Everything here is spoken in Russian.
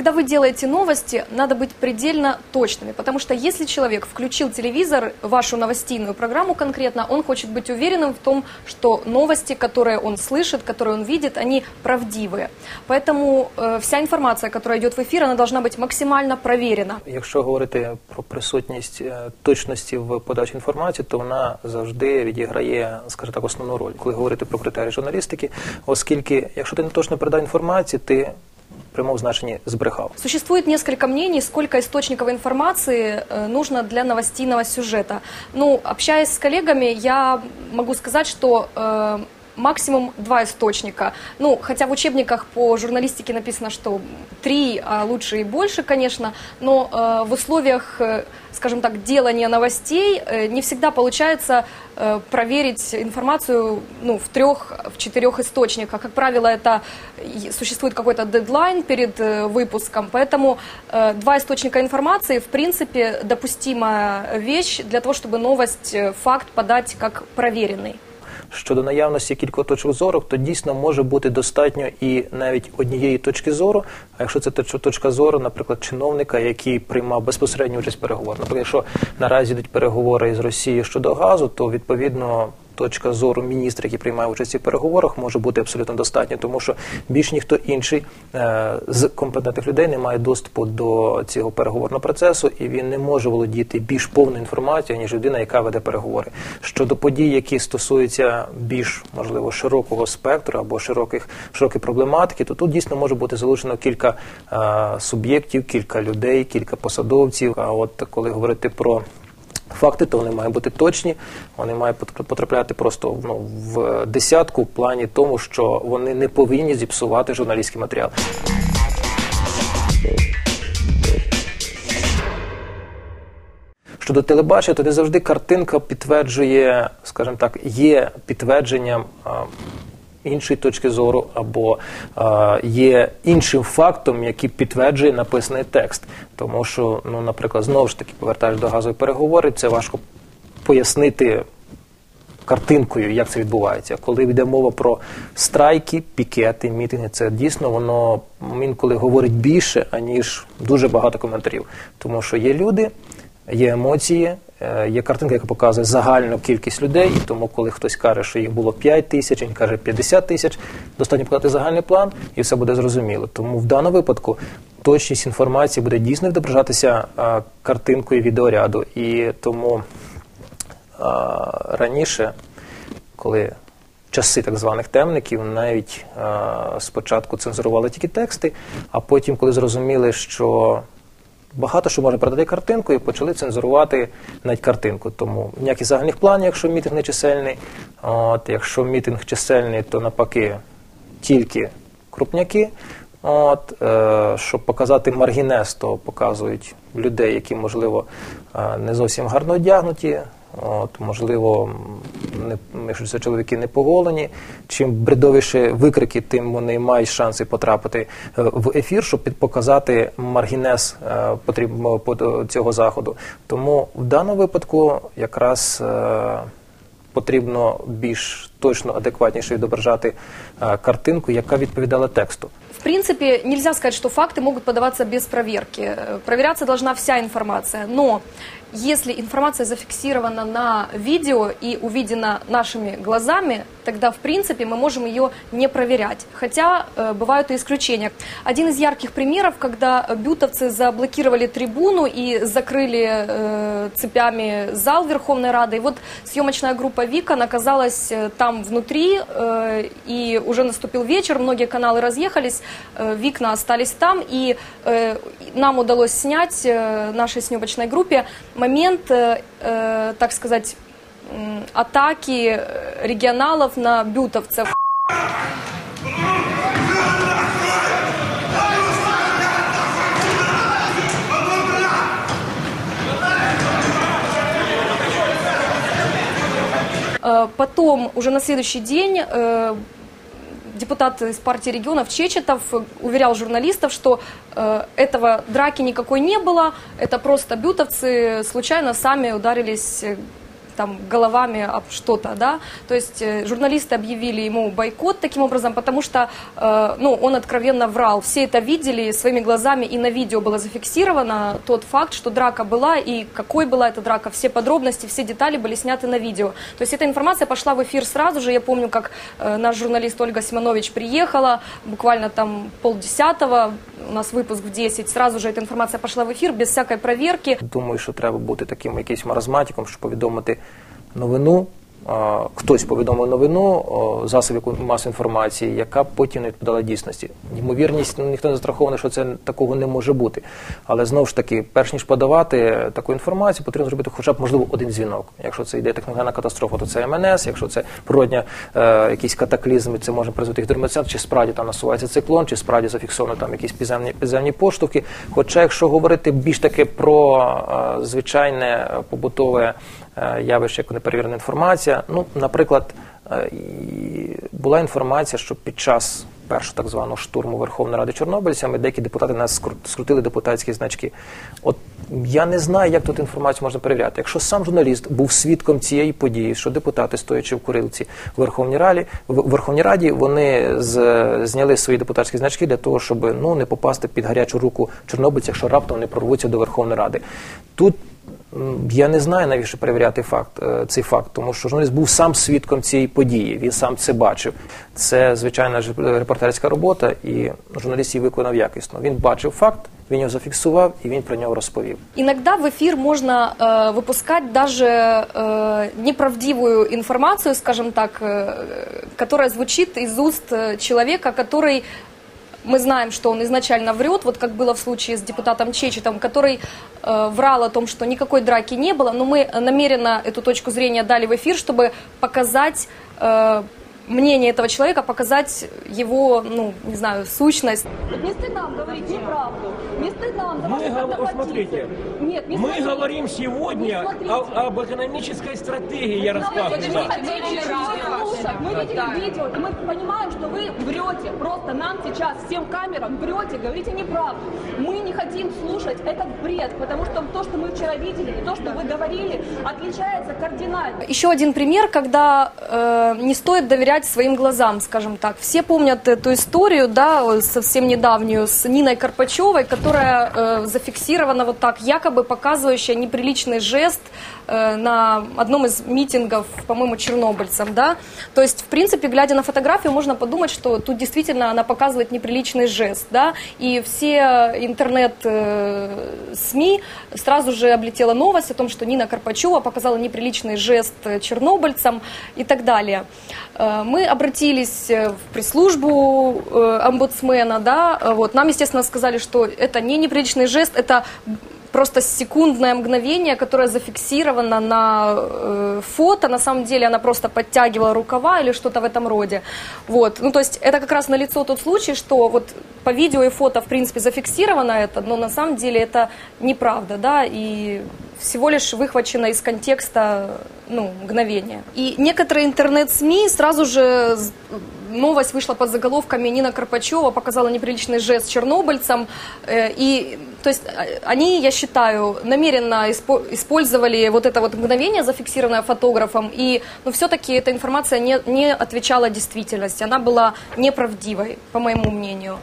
когда вы делаете новости, надо быть предельно точными, потому что если человек включил телевизор, вашу новостейную программу конкретно, он хочет быть уверенным в том, что новости, которые он слышит, которые он видит, они правдивые. Поэтому э, вся информация, которая идет в эфир, она должна быть максимально проверена. Якщо говорити про присутність е, точності в подачі інформації, то вона завжди відіграє, скажімо так, основну роль, коли говорити про критерії журналістики, оскільки якщо ти не точно передав інформацію, ти в прямому значенні збрехав. Существует несколько мнений, сколько источников информации э, нужно для новостейного сюжета. Ну, общаясь с коллегами, я могу сказать, что э, максимум два источника. Ну, хотя в учебниках по журналистике написано, что три, а лучше и больше, конечно, но э, в условиях, э, скажем так, делания новостей э, не всегда получается э, проверить информацию ну, в трех, в четырех источниках. Как правило, это существует какой-то дедлайн перед э, выпуском, поэтому э, два источника информации, в принципе, допустимая вещь для того, чтобы новость, э, факт подать как проверенный. Щодо наявності кількох точок зору, то дійсно може бути достатньо і навіть однієї точки зору. А якщо це точка зору, наприклад, чиновника, який приймав безпосередню участь в переговорах. Наприклад, якщо наразі йдуть переговори із Росією щодо газу, то відповідно точка зору міністра, який приймає участь у переговорах, може бути абсолютно достатньо, тому що більш ніхто інший е, з компетентних людей не має доступу до цього переговорного процесу, і він не може володіти більш повною інформацією, ніж людина, яка веде переговори. Щодо подій, які стосуються більш можливо широкого спектру або широких широкої проблематики, то тут дійсно може бути залучено кілька е, суб'єктів, кілька людей, кілька посадовців. А от коли говорити про Факти, то вони мають бути точні, вони мають потр- потрапляти просто ну, в десятку в плані тому, що вони не повинні зіпсувати журналістський матеріал. Щодо телебачення, то не завжди картинка підтверджує, скажімо так, є підтвердженням іншої точки зору, або а, є іншим фактом, який підтверджує написаний текст. Тому що, ну, наприклад, знову ж таки, повертаєш до газових переговорів, це важко пояснити картинкою, як це відбувається. Коли йде мова про страйки, пікети, мітинги, це дійсно воно інколи говорить більше, аніж дуже багато коментарів. Тому що є люди, є емоції, е, є картинка, яка показує загальну кількість людей, і тому, коли хтось каже, що їх було 5 тисяч, він каже 50 тисяч, достатньо показати загальний план, і все буде зрозуміло. Тому в даному випадку точність інформації буде дійсно відображатися е, картинкою відеоряду. І тому раніше, коли часи так званих темників, навіть спочатку цензурували тільки тексти, а потім, коли зрозуміли, що багато що може картинку і почали цензурувати навіть картинку. Тому ніяких загальних планів, якщо мітинг не чисельний. От, якщо мітинг чисельний, то навпаки тільки крупняки. От, е, щоб показати маргінез, то показують людей, які, можливо, е, не зовсім гарно одягнуті, от, можливо, не, якщо це чоловіки не поголені. Чим бредовіше викрики, тим вони мають шанси потрапити е, в ефір, щоб показати маргінез е, цього заходу. Тому в даному випадку якраз. е, Потрібно більш точно, адекватніше відображати е, картинку, яка відповідала тексту. В принципе, нельзя сказать, что факты могут подаваться без проверки. Э, Проверяться должна вся информация. Но если информация зафиксирована на видео и увидена нашими глазами, тогда, в принципе, мы можем ее не проверять. Хотя э, бывают и исключения. Один из ярких примеров, когда бютовцы заблокировали трибуну и закрыли э, цепями зал Верховной Рады. И вот съемочная группа Вика оказалась э, там внутри, э, и уже наступил вечер, многие каналы разъехались, э, Викна остались там, и э, нам удалось снять э, нашей съемочной группе момент, так сказать, атаки регионалов на бютовцев. Потом, уже на следующий день, э, депутат из партии регионов Чечетов э, уверял журналистов, что э, этого драки никакой не было, это просто бютовцы случайно сами ударились э, там головами об что-то, да, то есть э, журналисты объявили ему бойкот таким образом, потому что, э, ну, он откровенно врал, все это видели своими глазами и на видео было зафиксировано тот факт, что драка была и какой была эта драка, все подробности, все детали были сняты на видео. То есть эта информация пошла в эфир сразу же, я помню, как э, наш журналист Ольга Симонович приехала, буквально там полдесятого, у нас выпуск в 10, сразу же эта информация пошла в эфир без всякой проверки. Думаю, що треба бути таким якимось маразматиком, щоб повідомити новину. Хтось повідомив новину засобів масової інформації, яка потім не відповідала дійсності. Ймовірність ну, ніхто не застрахований, що це такого не може бути. Але знову ж таки, перш ніж подавати таку інформацію, потрібно зробити хоча б можливо один дзвінок. Якщо це йде техногенна катастрофа, то це МНС. Якщо це природня е, якісь катаклізми, це може призвести до чи справді там насувається циклон, чи справді зафіксовано там якісь підземні підземні поштовхи. Хоча, якщо говорити більш таки про е, звичайне побутове е, явище, як неперевірена інформація, ну, наприклад, е, була інформація, що під час першого так званого штурму Верховної Ради чорнобильцями деякі депутати нас скрутили депутатські значки. От я не знаю, як тут інформацію можна перевіряти. Якщо сам журналіст був свідком цієї події, що депутати, стоячи в курилці в Верховній Раді, в Верховній Раді, вони з, зняли свої депутатські значки для того, щоб ну не попасти під гарячу руку чорнобильців, якщо раптом не прорвуться до Верховної Ради. Тут Я не знаю, навіщо перевіряти факт, е, цей факт, тому що журналіст був сам свідком цієї події, він сам це бачив. Це звичайна ж репортерська робота, і журналіст її виконав якісно. Він бачив факт, він його зафіксував і він про нього розповів. Иногда в эфир можно э, выпускать даже э, неправдивую информацию, скажем так, э, которая звучит из уст э, человека, который Мы знаем, что он изначально врет, вот как было в случае с депутатом Чечетом, который э, врал о том, что никакой драки не было, но мы намеренно эту точку зрения дали в эфир, чтобы показать э, мнение этого человека, показать его, ну, не знаю, сущность. Не стыдно вам говорить неправду. Не стыдно вам за Мы, гов- смотрите, Нет, не мы смотрите. говорим Не сегодня смотрите. о- об экономической стратегии, я рассказываю. Да. слушать. Мы видели видео, и мы понимаем, что вы врете. Просто нам сейчас, всем камерам, врете, говорите неправду. Мы не хотим слушать этот бред, потому что то, что мы вчера видели, и то, что вы говорили, отличается кардинально. Еще один пример, когда э, не стоит доверять своим глазам, скажем так. Все помнят эту историю, да, совсем недавнюю, с Ниной Карпачевой, которая э, зафиксирована вот так, якобы показывающая неприличный жест э, на одном из митингов, по-моему, чернобыльцам, да. То есть, в принципе, глядя на фотографию, можно подумать, что тут действительно она показывает неприличный жест, да, и все интернет-СМИ сразу же облетела новость о том, что Нина Карпачева показала неприличный жест чернобыльцам и так далее. Э, Мы обратились э, в пресс-службу омбудсмена, да, вот, нам, естественно, сказали, что это не неприличный жест, это просто секундное мгновение, которое зафиксировано на э, фото. На самом деле она просто подтягивала рукава или что-то в этом роде. Вот. Ну, то есть это как раз налицо тот случай, что вот по видео и фото, в принципе, зафиксировано это, но на самом деле это неправда, да, и всего лишь выхвачено из контекста ну, мгновение. И некоторые интернет-СМИ сразу же новость вышла под заголовками Нина Карпачева показала неприличный жест чернобыльцам. э, И то есть э, они, я считаю, намеренно испо- использовали вот это вот мгновение, зафиксированное фотографом, и но все-таки эта информация не, не отвечала действительности, она была неправдивой, по моему мнению.